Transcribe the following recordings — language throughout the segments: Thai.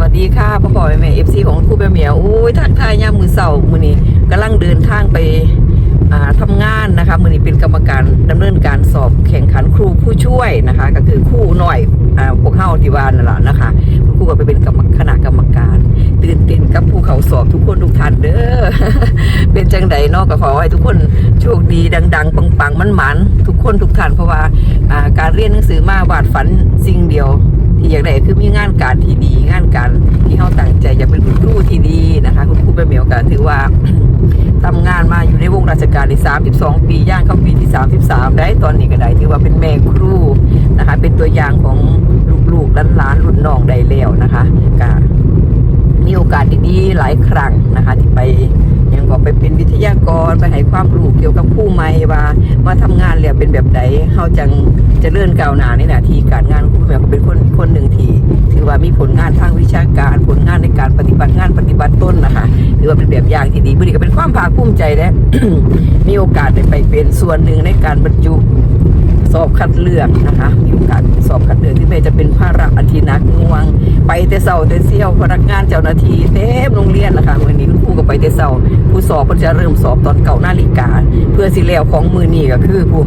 วัสดีค่ะพ่อพ่อแม่แม่เอฟซีของครูแม่เหมียวอุ้ยทักทายยามมือเสาร์มือนี้กำลังเดินทางไปอ่าทำงานนะคะมือนี้เป็นกรรมการดำเนินการสอบแข่งขันครูผู้ช่วยนะคะ ก็คือคู่หน่อยอ่าพวกเฮาที่ว่านั่นแหละนะคะคุณครูก็ไปเป็นกรรมคณะกรรมการ ตื่นเต้นกับผู้เขาสอบทุกคนทุกท่านเด้อเป็นจังใดนาะก็ขอให้ทุกคนโชคดีดัง ๆ ปังๆมันๆทุกคนทุกท่านเพราะว่าอ่าการเรียนหนังสือมาวาดฝันสิ่งเดียว ที่อยากได้คือมีงานการที่ดี งานการที่เขาตั้งใจอยากเป็นคุณครูที่ดีนะคะ คุณครูเป็นเหมียวกันถือว่าทำงานมาอยู่ในวงราชการใน32 ปีย่างเข้าปีที่ 33 ได้ตอนนี้ก็ได้ถือว่าเป็นแม่ครูนะคะ เป็นตัวอย่างของลูกๆหลานๆรุ่นน้องได้แล้วนะคะก็มีโอกาสดีๆหลายครั้งนะคะ ที่ไป ยังก็ไปเป็นวิทยากรไปให้ความรู้เกี่ยวกับผู้ใหม่ว่ามาทำงานแล้วเป็นแบบใดเขาจังจะเลื่อนก้าวหน้าในหน้าที่การงานครูแม่ก็เป็นคนคนหนึ่งที่ถือว่ามีผลงานทางวิชาการผลงานในการปฏิบัติงานปฏิบัติต้นนะคะถือว่าเป็นแบบอย่างที่ดีบุรีก็เป็นความภาคภูมิใจและมีโอกาสได้ไปเป็นส่วนหนึ่งในการบรรจุ สอบคัดเลือกนะคะ มีโอกาสสอบคัดเลือกที่แม่จะเป็นภาระอันที่หนักงวง ไปแต่เสาแต่เซียวพนักงานเจ้าหน้าที่เต็มโรงเรียนนะคะวันนี้คุณครูก็ไปแต่เสาผู้สอบก็จะเริ่มสอบตอนเก่านาฬิกา เพื่อสิแล้วของมือนี่ก็คือผู้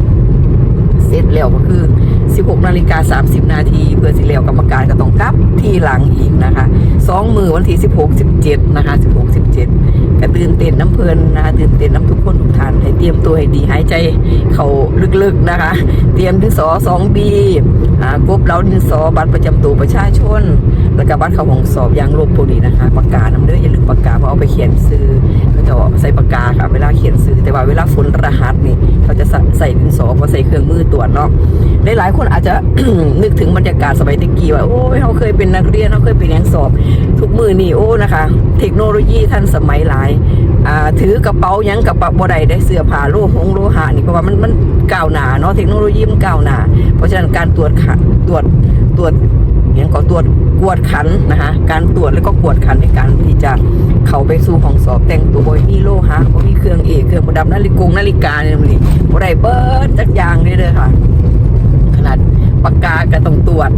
เสร็จแล้วก็คือ 16นาฬิกา30 นาที เพื่อสิแล้วกรรมการก็ต้องกลับที่หลังอีกนะคะสองมือวันที่16 17นะคะ16 17 ก็ตื่นเต้นน้ำเพลินนะคะตื่นเต้นน้ำทุกคนทุกท่านให้เตรียมตัวให้ดีหายใจเขาลึกๆนะคะ เตรียมดินสอสองบีอ่ากบเราดินสอบัตรประจำตัวประชาชน แล้วก็บัตรเขาของสอบอยางลบพวกนี้นะคะปากกาน้ำเด้ออย่าลืมปากกาเพราะเอาไปเขียนซื้อ จะใส่ปากกาค่ะ เวลาเขียนซื้อแต่ว่าเวลาฝนรหัสนี่เขาจะใส่ดินสอเพราะใส่เครื่องมือตรวจเนาะหลายๆคนอาจจะ นึกถึงบรรยากาศสมัยตะกี้ว่าโอ้ยเขาเคยเป็นนักเรียนเขาเคยเป็นนักสอบ ทุกมือนี่โอ้นะคะ เทคโนโลยีทันสมัยหลายถือกระเป๋ายังกระเป๋าบ่ได้ได้เสื้อผ้าโลหงโลหะนี่เพราะว่ามันมันก้าวหนาเนาะเทคโนโลยีมันก้าวหนา เพราะฉะนั้นการตรวจตรวจตรวจ อย่างก็ตรวจกวดขันนะคะการตรวจแล้วก็กวดขันในการที่จะเข้าไปสู่ห้องสอบแต่งตัวบ่มีโลหะบ่มีเครื่องเอกเครื่องประดับนาฬิกงนาฬิกาเนี่ยมันนี่บ่ได้เบิดจักอย่างเลยเด้อค่ะ ขนาดปากกาก็ต้องตรวจ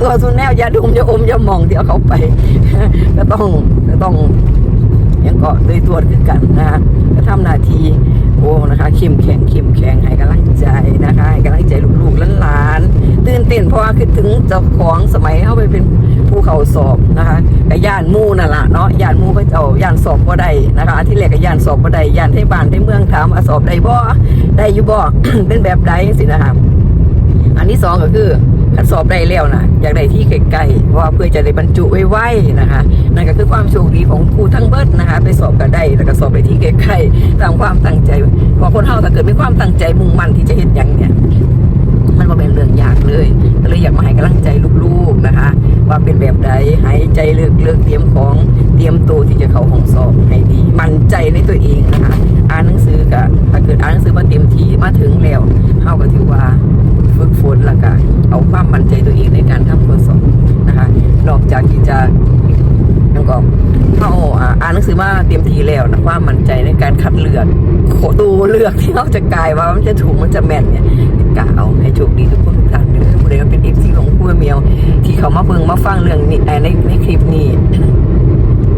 ตัวสุนแนวยาดมยาอมยาหมองที่เอาเขาไป ก็ต้องก็ต้อง ยังเก็โดยตรวจคือกันนะฮะก็ทำหน้าที่โอ้นะคะเข้มแข็งเข้มแข็งให้กำลังใจนะคะให้กำลังใจลูกๆหลานๆตื่นเต้นเพราะว่าคือถึงเจ้าของสมัยเข้าไปเป็นผู้เขาสอบนะคะกับย่านมู่นั่นแหละเนาะย่านมู่ก็เจ้าย่านสอบก็ได้นะคะที่แรกก็ย่านสอบก็ได้ย่านที่บ้านที่เมืองถามว่าสอบได้บ่ได้อยู่บ่เป็นแบบใดสินะคะอันที่สองก็คือ คันสอบได้แล้วนะอยากได้ที่ใกลๆเพราะเพื่อจะได้บรรจุไวๆนะคะนั่นก็คือความโชคดีของครูทั้งเบิดนะคะ ไปสอบก็ได้แล้วก็สอบไปที่ใกลๆตามความตั้งใจพราะคนเฮาถ้าเกิดมีความตั้งใจมุ่งมั่นที่จะเห็นอย่างเนี้ยมันก็เป็นเรื่องยากเลยก็เลยอยากมาให้กำลังใจลูกๆนะคะ ว่าเป็นแบบใดหายใจเลือกเลือกเตรียมของเตรียมตัวที่จะเข้าห้องสอบให้ดี มั่นใจในตัวเองนะคะ อ่านหนังสือก็ถ้าเกิดอ่านหนังสือมาเต็มที่มาถึงแล้วเฮาก็ถือว่า ฝึกฝนแล้วก็เอาความมั่นใจตัวเองในการทำข้อสอบนะคะนอกจากที่จะแล้วก็เข้าอ่านหนังสือมาเต็มทีแล้วนะความมั่นใจในการคัดเลือกโคตัวเลือกที่เราจะกลายว่ามันจะถูกมันจะแม่นเนี่ยกะเอาให้โชคดีทุกคนทุกท่านเด้อผู้ใดก็เป็นเอฟซีของผู้เมียวที่เขามาเพิ่งมาฟังเรื่องนี้เอ่ในในคลิปนี้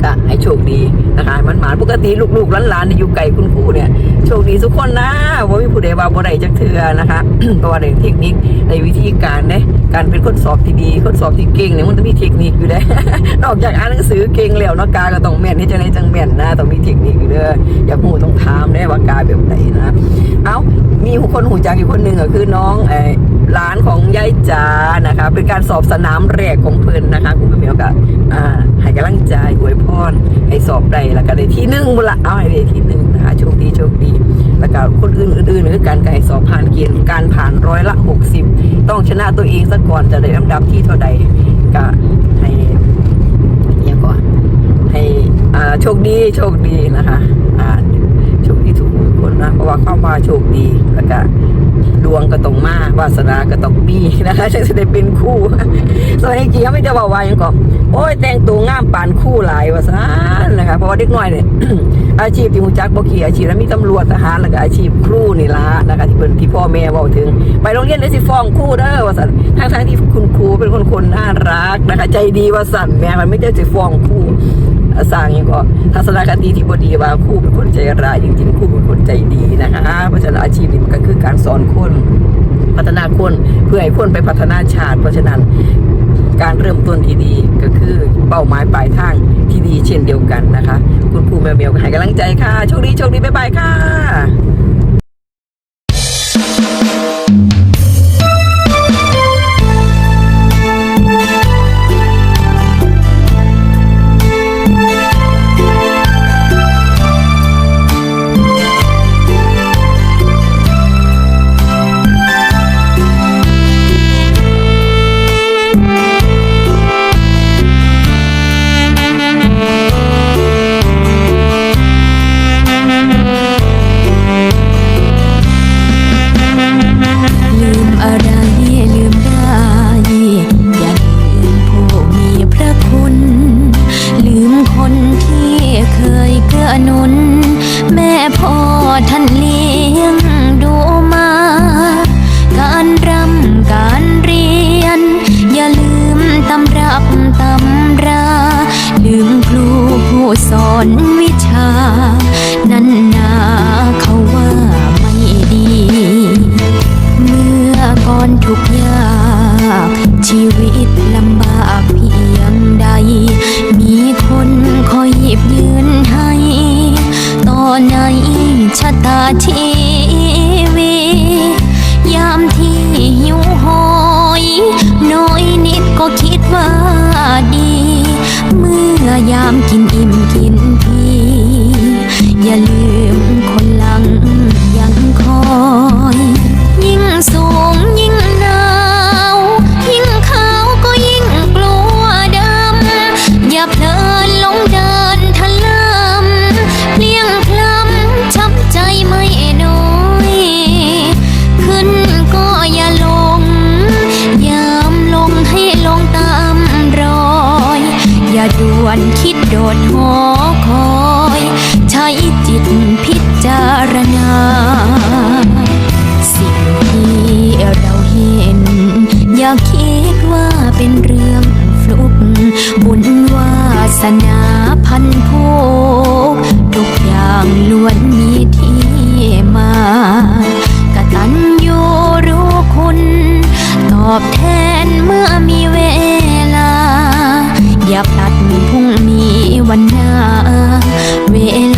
ก็ให้โชคดีนะคะมันหมานปกติลูกๆหลานๆที่อยู่ไกลคุณครูเนี่ยโชคดีทุกคนนะว่ามีผู้ใดว่าบ่ได้จักเทือนะคะเพราะว่าในเทคนิคในวิธีการเนี่ยการเป็นคนสอบที่ดีคนสอบที่เก่งเนี่ยมันต้องมีเทคนิคอยู่เด้วนอกจากอ่านหนังสือเก่งแล้วเนาะกาก็ต้องแม่นที่จะไดจังแม่นนะต้องมีเทคนิคอยู่เด้ออย่าหูต้องถามได้ว่ากาแบบไหนนะเอ้ามีคนหูจักอยู่คนหนึ่งก็คือน้องไอ้ร้านของยายจ๋านะคะ เป็นการสอบสนามแรกของเพิ่นนะคะคุณผู้ชมก็อ่าให้กำลังใจอวยพรให้สอบได้แล้วก็ได้ที่หนึ่งบุละเอาให้ได้ที่หนึ่งนะคะโชคดีโชคดี แล้วก็คนอื่นอื่นๆคือการการสอบผ่านเกณฑ์การผ่านร้อยละหกสิบต้องชนะตัวเองซะก่อนจะได้ลำดับที่เท่าใดก็ให้อยังก่อนให้อ่าโชคดีโชคดีนะคะอ่าโชคดีทุกค นะเพราะว่าเข้ามาโชคดีแล้วก็ดวงก็ต้องมาวาสนาก็ต้องมีนะคะจะได้เป็นคู่สมัยจริงๆเขาไม่ได้บอกว่ายังก่อนโอ้ยแต่งตัวงามปานคู่หลายว่าซานะคะเพราะว่าเด็กน้อยเนี่ยอาชีพที่มูจักบกีอาชีพแล้วมีตำรวจทหารแล้วก็อาชีพครูนี่ละนะคะที่เพิ่นที่พ่อแม่เว้าถึง ไปโรงเรียนได้สิฟ้องครูเด้อวาซั่นทั้งๆที่คุณครูเป็นคนคนน่ารักนะคะใจดีวาซั่นแม่มันไม่ได้สิฟ้องครู สร้างหยังก็ทัศนคติที่บดีว่าครูเป็นคนใจร้ายจริงๆครูเป็นคนใจดีนะคะเพราะฉะนั้นอาชีพนี้มันก็คือการสอนคนพัฒนาคนเพื่อให้คนไปพัฒนาชาติ เพราะฉะนั้นการเริ่มต้นที่ดีก็คือเป้าหมายปลายทางที่ดีเช่นเดียวกันนะคะ คุณครูแมวเมียวให้กำลังใจค่ะโชคดีโชคดีบ๊ายบายค่ะ อนวิชา นั้นนาเขาว่าไม่ดี เมื่อก่อนทุกยาก ชีวิตลำบากเพียงใด มีคนคอยหยิบยืนให้ ต่อในชะตาชี เว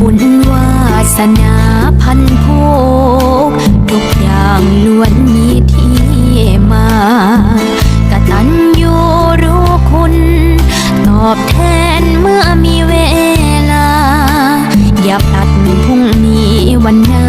บุญวาสนาพันโพกทุกอย่างล้วนมีที่มากตันยูรู้คุณ ตอบแทนเมื่อมีเวลา อย่าพลัดพรุ่งนี้วันหน้า